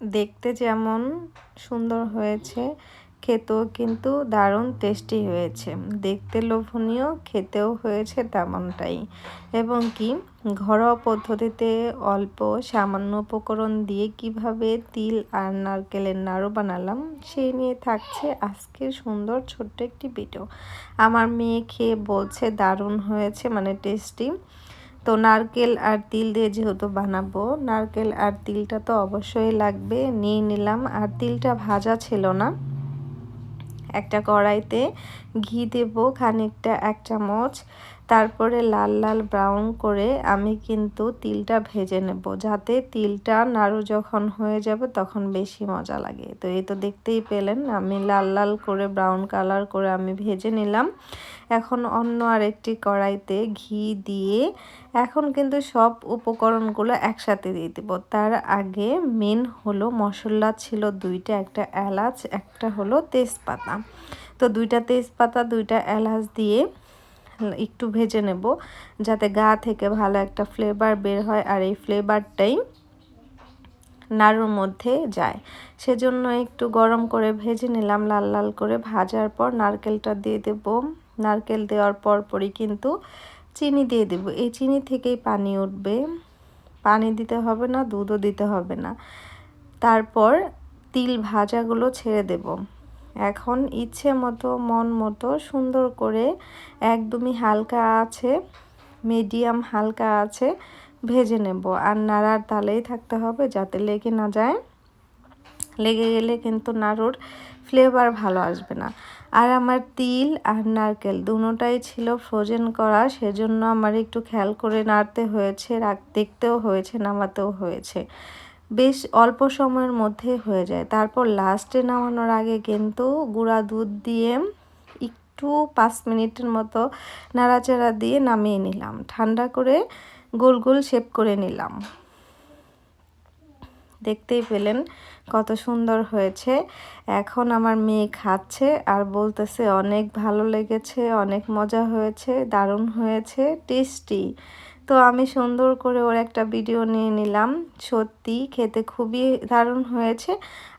দেখতে যেমন সুন্দর হয়েছে, খেতেও কিন্তু দারুণ টেস্টি হয়েছে। দেখতে লোভনীয়, খেতেও হয়েছে তেমনটাই। এবং কি, ঘরোয়া পদ্ধতিতে অল্প সামান্য উপকরণ দিয়ে কীভাবে তিল আর নারকেলের নাড়ু বানালাম সেই নিয়ে থাকছে আজকের সুন্দর ছোট্ট একটি ভিডিও আমার মেয়ে খেয়ে বলছে দারুণ হয়েছে মানে টেস্টি তো নারকেল আর তিল দিয়ে যেহেতু বানাবো, নারকেল আর তিলটা তো অবশ্যই লাগবে। নিয়ে নিলাম। আর তিলটা ভাজা ছিল না। একটা কড়াইতে ঘি দেব, খানিকটা এক চামচ। তারপরে লাল লাল ব্রাউন করে আমি কিন্তু তিলটা ভেজে নেব। যাতে তিলটা নাড়ু যখন হয়ে যাবে তখন বেশি মজা লাগে। তো এই তো দেখতেই পেলেন, আমি লাল লাল করে ব্রাউন কালার করে আমি ভেজে নিলাম। এখন অন্য আরেকটি কড়াইতে ঘি দিয়ে এখন কিন্তু সব উপকরণগুলো একসাথে দিয়ে দেবো। তার আগে মেন হলো মশলা ছিল দুইটা, একটা এলাচ, একটা হলো তেজপাতা। তো দুইটা তেজপাতা, দুইটা এলাচ দিয়ে একটু ভেজে নেব যাতে গা থেকে ভালো একটা ফ্লেভার বের হয় আর এই ফ্লেভারটাই নাড়ুর মধ্যে যায়। সেজন্য একটু গরম করে ভেজে নিলাম, লাল লাল করে ভাজার পর নারকেলটা দিয়ে দেব। নারকেল দেওয়ার পর পরই কিন্তু চিনি দিয়ে দেব। এই চিনি থেকেই পানি উঠবে। পানি দিতে হবে না, দুধও দিতে হবে না। তারপর তিল ভাজাগুলো ছেড়ে দেব। এখন ইচ্ছে মতো, মন মতো সুন্দর করে একদমই হালকা আছে মিডিয়াম হালকা আছে, ভেজে নেব। আর নাড়ার তালেই থাকতে হবে যাতে লেগে না যায়। লেগে গেলে কিন্তু নাড়ুর ফ্লেভার ভালো আসবে না। আর আমার তিল আর নারকেল দুটোটাই ছিল ফ্রোজেন করা, সেজন্য আমার একটু খেয়াল করে নাড়তে হয়েছে, রাখ, দেখতেও হয়েছে, নামাতেও হয়েছে। বেশ অল্প সময়ের মধ্যে হয়ে যায়। তারপর লাস্টে নামানোর আগে কিন্তু গুঁড়া দুধ দিয়ে একটু পাঁচ মিনিটের মতো নাড়াচাড়া দিয়ে নামিয়ে নিলাম। ঠান্ডা করে গোল গোল শেপ করে নিলাম। দেখতেই পেলেন কত সুন্দর হয়েছে। এখন আমার মেয়ে খাচ্ছে আর বলতেছে, অনেক ভালো লেগেছে, অনেক মজা হয়েছে, দারুণ হয়েছে টেস্টি তো আমি সুন্দর করে ওর একটা ভিডিও নিয়ে নিলাম। সত্যি খেতে খুবই দারুণ হয়েছে।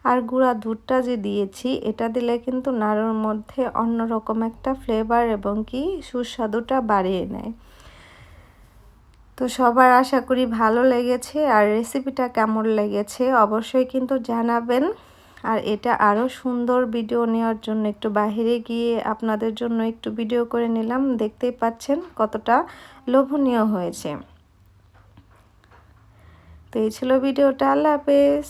আর গুঁড়া দুধটা যে দিয়েছি, এটা দিলে কিন্তু নাড়ুর মধ্যে অন্যরকম একটা ফ্লেভার এবং কি সুস্বাদুটা বাড়িয়ে নেয়। তো সবার আশা করি ভালো লেগেছে। আর রেসিপিটা কেমন লেগেছে অবশ্যই কিন্তু জানাবেন। আর এটা আরও সুন্দর ভিডিও নেওয়ার জন্য একটু বাহিরে গিয়ে আপনাদের জন্য একটু ভিডিও করে নিলাম। দেখতেই পাচ্ছেন কতটা লোভনীয় হয়েছে। তো এই ছিল ভিডিওটা আল্লাহ হাফেজ।